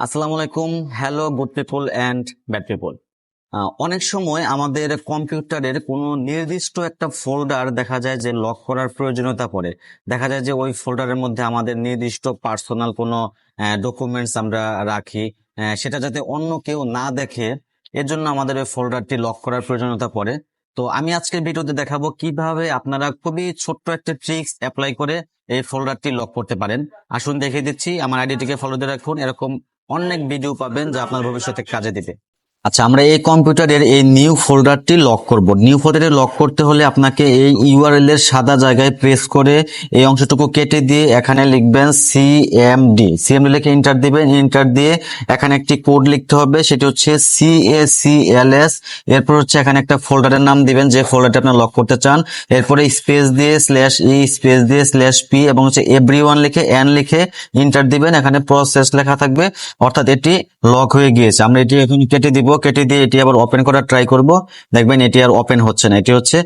আসসালামু আলাইকুম, hello, good people and bad people. অনেক সময় আমাদের কম্পিউটারের কোনো নির্দিষ্ট একটা ফোল্ডার দেখা যায় যে লক করার প্রয়োজনীয়তা পড়ে। দেখা যায় যে ওই ফোল্ডারের মধ্যে আমাদের নির্দিষ্ট পার্সোনাল কোনো ডকুমেন্টস আমরা রাখি সেটা যাতে অন্য কেউ না দেখে এর জন্য আমাদের ওই ফোল্ডারটি লক করার প্রয়োজনীয়তা পড়ে। তো আমি আজকের ভিডিওতে দেখাবো কীভাবে আপনারা খুবই ছোট্ট একটা ট্রিক্স অ্যাপ্লাই করে এই ফোল্ডারটি লক করতে পারেন। আসুন দেখিয়ে দিচ্ছি, আমার আইডিটিকে ফলো দিয়ে রাখুন, এরকম অনেক ভিডিও পাবেন যা আপনার ভবিষ্যতে কাজে দিবে। আচ্ছা আমরা এই কম্পিউটারের এই নিউ ফোল্ডারটি লক করব। নিউ ফোল্ডারে লক করতে হলে আপনাকে এই ইউআরএল এর সাদা জায়গায় প্রেস করে এই অংশটুকু কেটে দিয়ে এখানে লিখবেন সিএমডি সিএমডি লিখে ইন্টার দিবেন। ইন্টার দিয়ে এখানে একটি কোড লিখতে হবে, সেটি হচ্ছে সিএসিএলএস এরপর হচ্ছে এখানে একটা ফোল্ডারের নাম দিবেন, যে ফোল্ডারটি আপনি লক করতে চান। এরপরে স্পেস দিয়ে স্ল্যাশ ই স্পেস দিয়ে স্ল্যাশ পি এবং হচ্ছে এভরি ওয়ান লিখে এন লিখে ইন্টার দিবেন। এখানে প্রসেস লেখা থাকবে। অর্থাৎ এটি লক হয়ে গিয়েছে। আমরা এটি এখন কেটে দিব। কেটে দিয়ে এটি আবার ওপেন করার ট্রাই করব। দেখবেন এটি আর ওপেন হচ্ছে না, এটি হচ্ছে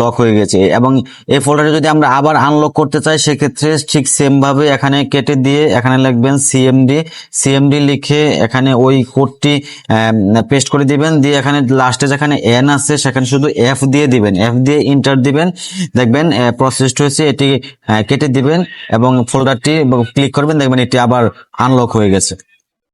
লক হয়ে গেছে। এবং এই ফোল্ডারে যদি আমরা আবার আনলক করতে চাই, সেক্ষেত্রে ঠিক সেম ভাবে এখানে কেটে দিয়ে এখানে লিখবেন সিএমডি সিএমডি লিখে এখানে ওই কোডটি পেস্ট করে দিবেন। দিয়ে এখানে লাস্টে যেখানে এন আছে, সেখানে শুধু এফ দিয়ে দিবেন। এফ দিয়ে ইন্টার দিবেন। দেখবেন প্রসেসড হয়েছে, এটি কেটে দিবেন এবং ফোল্ডারটি ক্লিক করবেন। দেখবেন এটি আবার আনলক হয়ে গেছে।